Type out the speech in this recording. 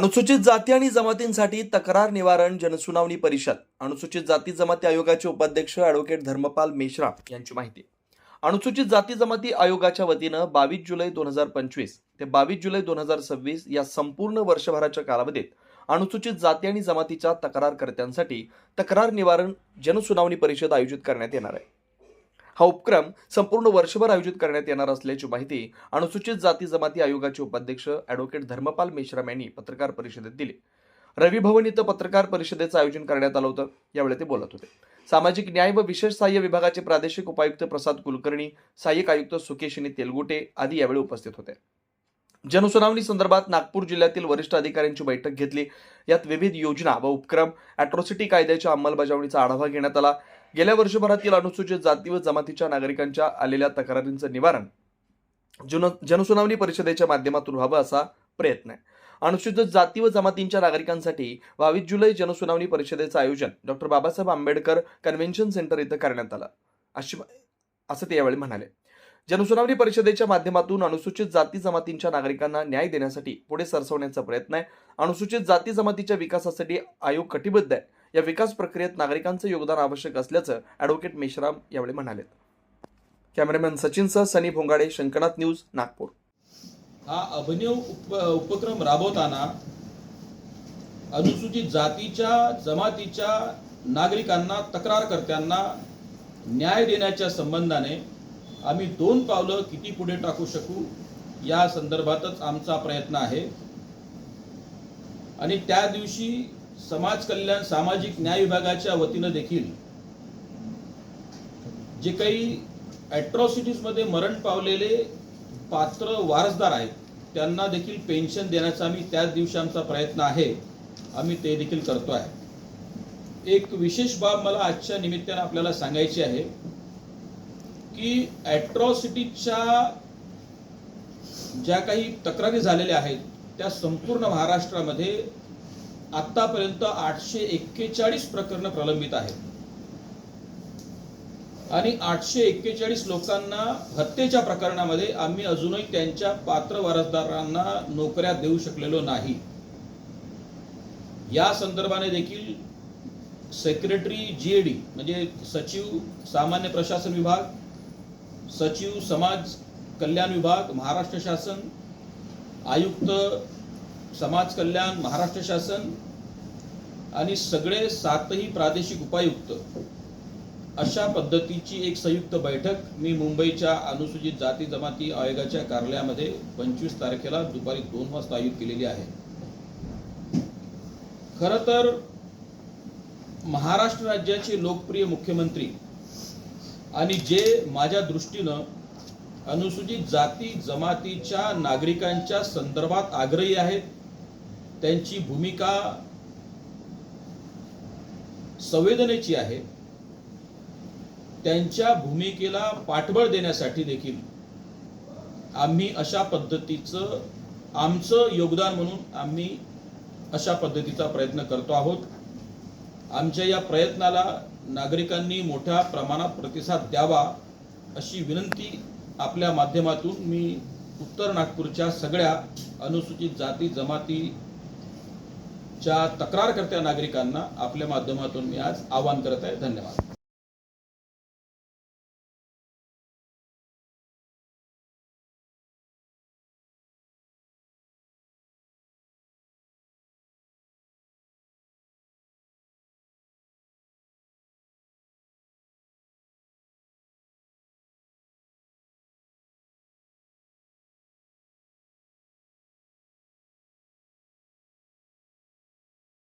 अनुसूचित जाती आणि जमातींसाठी तक्रार निवारण जनसुनावणी परिषद. अनुसूचित जाती जमाती आयोगाचे उपाध्यक्ष ॲडव्होकेट धर्मपाल मेश्राम यांची माहिती. अनुसूचित जाती जमाती आयोगाच्या वतीनं बावीस जुलै दोन हजार पंचवीस ते बावीस जुलै दोन हजार सव्वीस या संपूर्ण वर्षभराच्या कालावधीत अनुसूचित जाती आणि जमातीच्या तक्रारकर्त्यांसाठी तक्रार निवारण जनसुनावणी परिषद आयोजित करण्यात येणार आहे. हा उपक्रम संपूर्ण वर्षभर आयोजित करण्यात येणार असल्याची माहिती अनुसूचित जाती जमाती आयोगाचे उपाध्यक्ष ॲडव्होकेट धर्मपाल मेश्राम यांनी पत्रकार परिषदेत दिली. रवी भवन इथं पत्रकार परिषदेचं आयोजन करण्यात आलं होतं यावेळी ते बोलत होते. सामाजिक न्याय व विशेष सहाय्य विभागाचे प्रादेशिक उपायुक्त प्रसाद कुलकर्णी सहाय्यक आयुक्त सुकेशिनी तेलगुटे आदी यावेळी उपस्थित होते. जनसुनावणी संदर्भात नागपूर जिल्ह्यातील वरिष्ठ अधिकाऱ्यांची बैठक घेतली. यात विविध योजना व उपक्रम अॅट्रॉसिटी कायद्याच्या अंमलबजावणीचा आढावा घेण्यात आला. गेल्या वर्षभरातील अनुसूचित जाती व जमातीच्या नागरिकांच्या आलेल्या तक्रारींचं निवारण जन जनसुनावणी परिषदेच्या माध्यमातून व्हावं असा प्रयत्न आहे. अनुसूचित जाती व जमातींच्या नागरिकांसाठी बावीस जुलै जनसुनावणी परिषदेचं आयोजन doctor Babasaheb Ambedkar convention centre इथं करण्यात आलं. अशी असं ते यावेळी म्हणाले. जनसुनावणी परिषदेच्या माध्यमातून अनुसूचित जाती जमातींच्या नागरिकांना न्याय देण्यासाठी पुढे सरसवण्याचा प्रयत्न आहे. अनुसूचित जाती जमातीच्या विकासासाठी आयोग कटिबद्ध आहे. या विकास प्रक्रियेत नागरिकांचं योगदान आवश्यक असल्याचं ॲडव्होकेट मेश्राम यावेळी म्हणाले कॅमेरामॅन सचिनसह सनी भोंगाडे शंकरनाथ न्यूज नागपूर. हा अभिनव उप उपक्रम राबवताना अनुसूचित जातीच्या जमातीच्या नागरिकांना तक्रारकर्त्यांना न्याय देण्याच्या संबंधाने आम्ही दोन पावलं किती पुढे टाकू शकू या संदर्भातच आमचा प्रयत्न आहे. आणि त्या दिवशी समाज कल्याण सामाजिक न्याय विभागाच्या वतीनं देखील जे काही ॲट्रॉसिटीजमध्ये मरण पावलेले पात्र वारसदार आहेत त्यांना देखील पेन्शन देण्याचा आम्ही त्याच दिवशी आमचा प्रयत्न आहे. आम्ही ते देखील करतो आहे एक विशेष बाब मला आजच्या निमित्तानं आपल्याला सांगायची आहे की ॲट्रॉसिटीच्या ज्या काही तक्रारी झालेल्या आहेत त्या संपूर्ण महाराष्ट्रामध्ये आतापर्यंत आठशे एक्केचाळीस प्रकरण प्रलंबित आहेत. आणि आठशे एक्केचाळीस लोकांना हत्येच्या प्रकरणामध्ये आम्ही अजूनही त्यांच्या पात्र वारसदारांना नोकऱ्या देऊ शकलेलो नाही. या संदर्भाने देखील सेक्रेटरी जी डी म्हणजे सचिव सामान्य प्रशासन विभाग सचिव समाज कल्याण विभाग महाराष्ट्र शासन आयुक्त समाज कल्याण महाराष्ट्र शासन आणि सगळे सातही प्रादेशिक उपायुक्त अशा पद्धतीची एक संयुक्त बैठक मी मुंबईच्या अनुसूचित जाती जमाती आयोगाच्या कार्यालयामध्ये पंचवीस तारखेला दुपारी दोन वाजता आयोजित केलेली आहे. खर तर महाराष्ट्र राज्याचे लोकप्रिय मुख्यमंत्री आणि जे माझ्या दृष्टीनं अनुसूचित जाती जमातीच्या नागरिकांच्या संदर्भात आग्रही आहेत त्यांची भूमिका संवेदनेची आहे. त्यांच्या भूमिकेला पाठबळ देण्यासाठी देखील आम्ही अशा पद्धतीचं आमचं योगदान म्हणून आम्ही अशा पद्धतीचा प्रयत्न करतो आहोत. आमच्या या प्रयत्नाला नागरिकांनी मोठ्या प्रमाणात प्रतिसाद द्यावा अशी विनंती आपल्या माध्यमातून मी उत्तर नागपूरच्या सगळ्या अनुसूचित जाती जमाती च्या तक्रारकर्त्या नागरिकांना आपल्या माध्यमातून मी आज आवाहन करत आहे. धन्यवाद.